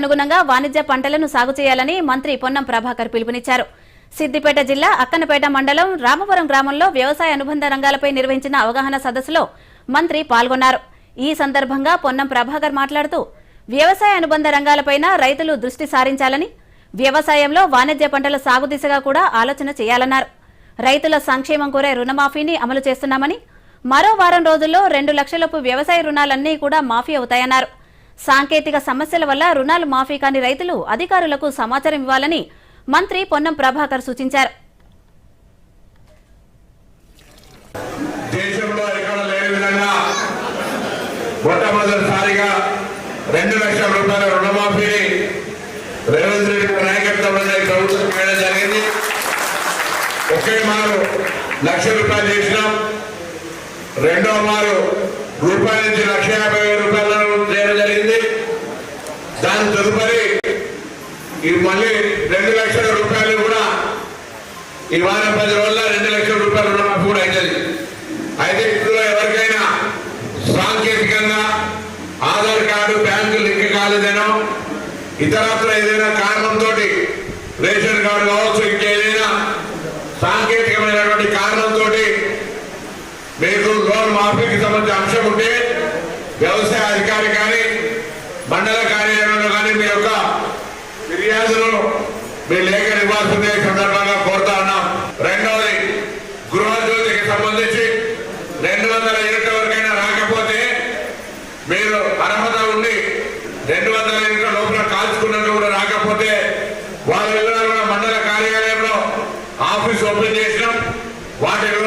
అనుగుణంగా వాణిజ్య పంటలను సాగు చేయాలని మంత్రి పొన్నం ప్రభాకర్ పిలుపునిచ్చారు. సిద్దిపేట జిల్లా అక్కనపేట మండలం రామవరం గ్రామంలో వ్యవసాయ అనుబంధ రంగాలపై నిర్వహించిన అవగాహన సదస్సులో మంత్రి పాల్గొన్నారు. ఈ సందర్భంగా పొన్నం ప్రభాకర్ మాట్లాడుతూ వ్యవసాయ అనుబంధ రంగాలపైన రైతులు దృష్టి సారించాలని వ్యవసాయంలో వాణిజ్య పంటల సాగు దిశగా కూడా ఆలోచన చేయాలన్నారు. రైతుల సంక్షేమం కోరే రుణమాఫీని అమలు చేస్తున్నామని మరో వారం రోజుల్లో రెండు లక్షలపు వ్యవసాయ రుణాలన్నీ కూడా మాఫీ అవుతాయన్నారు. సాంకేతిక సమస్యల వల్ల రుణాలు మాఫీ కాని రైతులు అధికారులకు సమాచారం ఇవ్వాలని మంత్రి పొన్నం ప్రభాకర్ సూచించారు. మొట్టమొదటిసారిగా రెండు లక్షల రూపాయల రుణమాఫీని రేవంత్ రెడ్డి నాయకత్వంలో ప్రభుత్వం చేయడం జరిగింది. ఒకే మారు లక్ష రూపాయలు చేసినాం. రెండో మారు రూపాయల నుంచి లక్ష యాభై వేల రూపాయలను చేయడం జరిగింది. దాని తదుపరి ఈ మళ్ళీ రెండు లక్షల రూపాయలు కూడా ఈ వారం పది రోజుల్లో రెండు లక్షల రూపాయలు రుణమాఫీ కూడా అవుతుంది అయితే ఇందులో ఎవరికైనా సాంకేతికంగా ఆధార్ కార్డు బ్యాంకు లింక్ కాలేదేనో ఇతరత్ర ఏదైనా కారణంతో రేషన్ కార్డు కావచ్చు ఇంకేదైనా సాంకేతిక మీకు లోన్ మాఫీకి సంబంధించిన అంశం ఉంటే వ్యవసాయ అధికారి కానీ మండల కార్యాలయంలో కానీ మీ యొక్క ఫిర్యాదును మీ లేఖ ఇవ్వాల్సిందే సందర్భంగా కోరుతా ఉన్నాం. రెండవది గృహజ్యోతికి సంబంధించి రెండు వందల యూనిట్ల వరకైనా రాకపోతే మీరు అర్హత ఉండి రెండు వందల యూనిట్ల లోపల కాల్చుకున్నట్టు కూడా రాకపోతే వాళ్ళ మండల కార్యాలయంలో ఆఫీస్ ఓపెన్ చేసినాం. వాటిని